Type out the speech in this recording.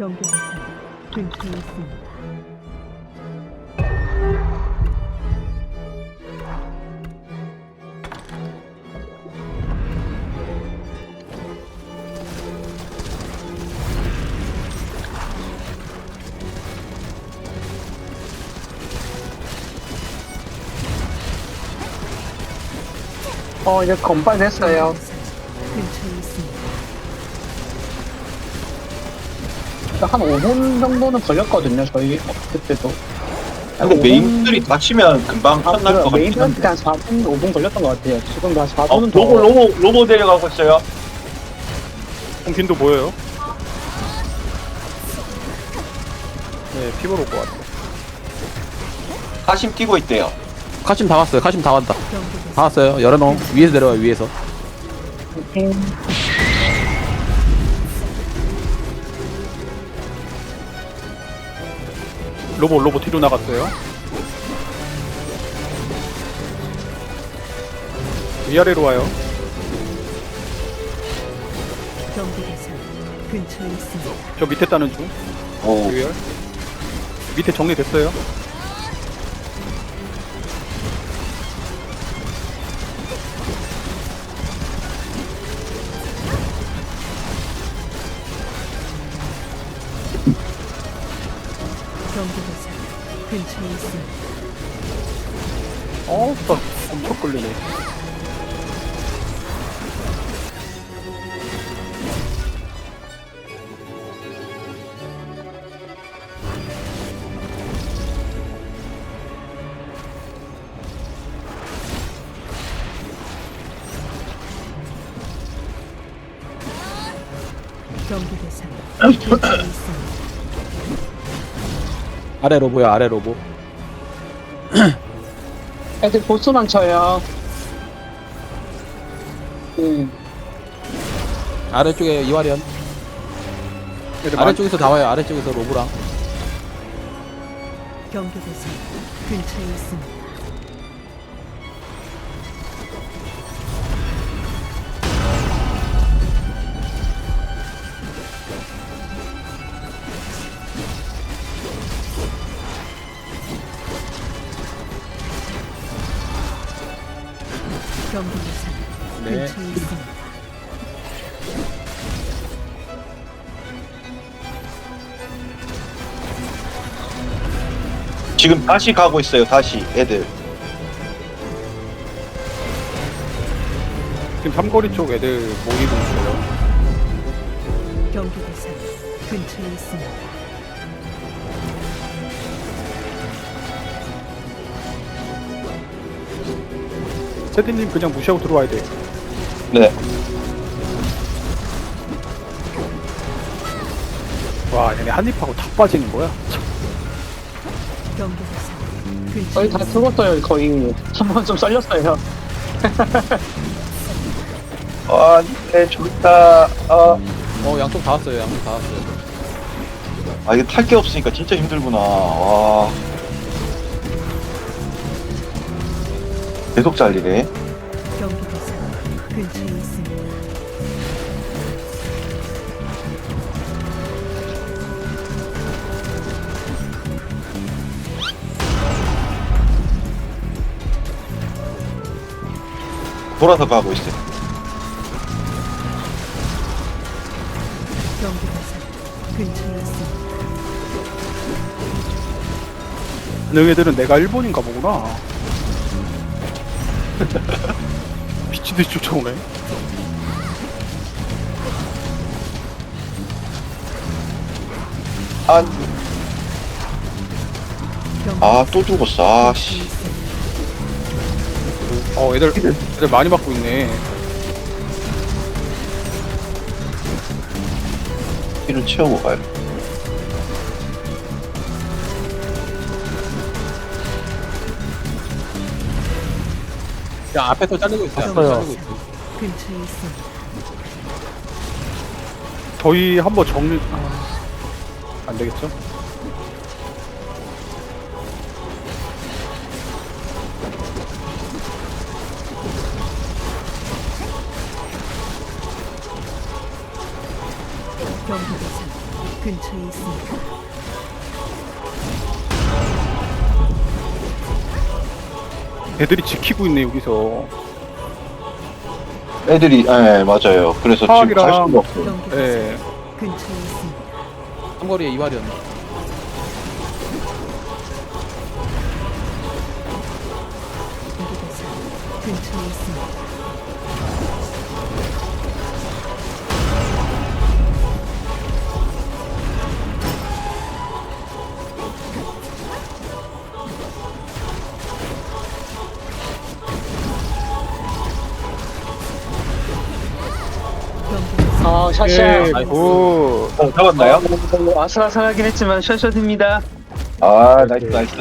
경계 대상 근처에 있습니다. 어, 이제 건반 됐어요. 근처에 한 5분 정도는 걸렸거든요, 저희. 어, 그때도. 근데 오분- 메인들이 다치면 금방 아, 끝날 것그 같긴 한데. 한 4분, 5분 걸렸던 것 같아요. 지금도 한 어, 4분은 더. 로보, 로보, 로보 데려가고 있어요. 홍킨도 보여요? 네, 피부로 올것 같아. 사심 뛰고 있대요. 카심 다 왔어요. 카심 다 왔다. 다 왔어요. 열어놓음. 위에서 내려와 위에서. 로보, 로보 뒤로 나갔어요. 위아래로 와요. 대상 근처에 있습니다. 저 밑에 따는 중. 오, 위열. 밑에 정리됐어요. 근처에 있습니다. 어, 나 엄청 끌리네. 경계 대상 근처에 있습니다. 아래 로보야 아래 로보. 애들 보스만 쳐요. 음, 아래쪽에 이화련. 아래쪽에서 다 와요. 아래쪽에서 로보랑. 경계 대상 근처에 있습니다. 대상 네. 근처에 있습니다. 지금 다시 가고 있어요, 다시, 애들. 지금 삼거리 쪽 애들 모이고 있어요. 대상 근처에 있습니다. 세디님 그냥 무시하고 들어와야 돼. 네. 와, 얘네 한입하고 다 빠지는 거야? 경계 대상 근처에 거의 다. 죽었어요, 거의. 한 번 좀 썰렸어요. 아, 네, 좋다. 아, 어 양쪽 다 왔어요. 양쪽 다 왔어요. 아 이게 탈 게 없으니까 진짜 힘들구나. 와. 계속 잘리네. 돌아서 가고 있습니다. 너희들은 내가 일본인가 보구나. 미친듯이 쫓아오네. 아, 경계 아, 또 죽었어. 아, 씨. 어, 애들, 애들 많이 맞고 있네. 피를 채우고 가요. 야 앞에 또 잘리고 있어요. 앞에 잘리고 대상 있어요. 근처에 있습니다. 저희 한번 정리, 아, 안 되겠죠? 경계 대상 근처에 있습니다. 애들이 지키고 있네 여기서 애들이 예 맞아요 그래서 지금 갈 파악이랑- 수가 없어요 경계하세요. 예 근처에 있습니다. 삼거리에 이발이었네. 경계하세요. 근처에 있습니다. 경계하세요. 아, 샤샤. 예. 오 어, 잡았나요? 아슬아슬하긴 했지만 샷샷입니다. 아 나이스 나이스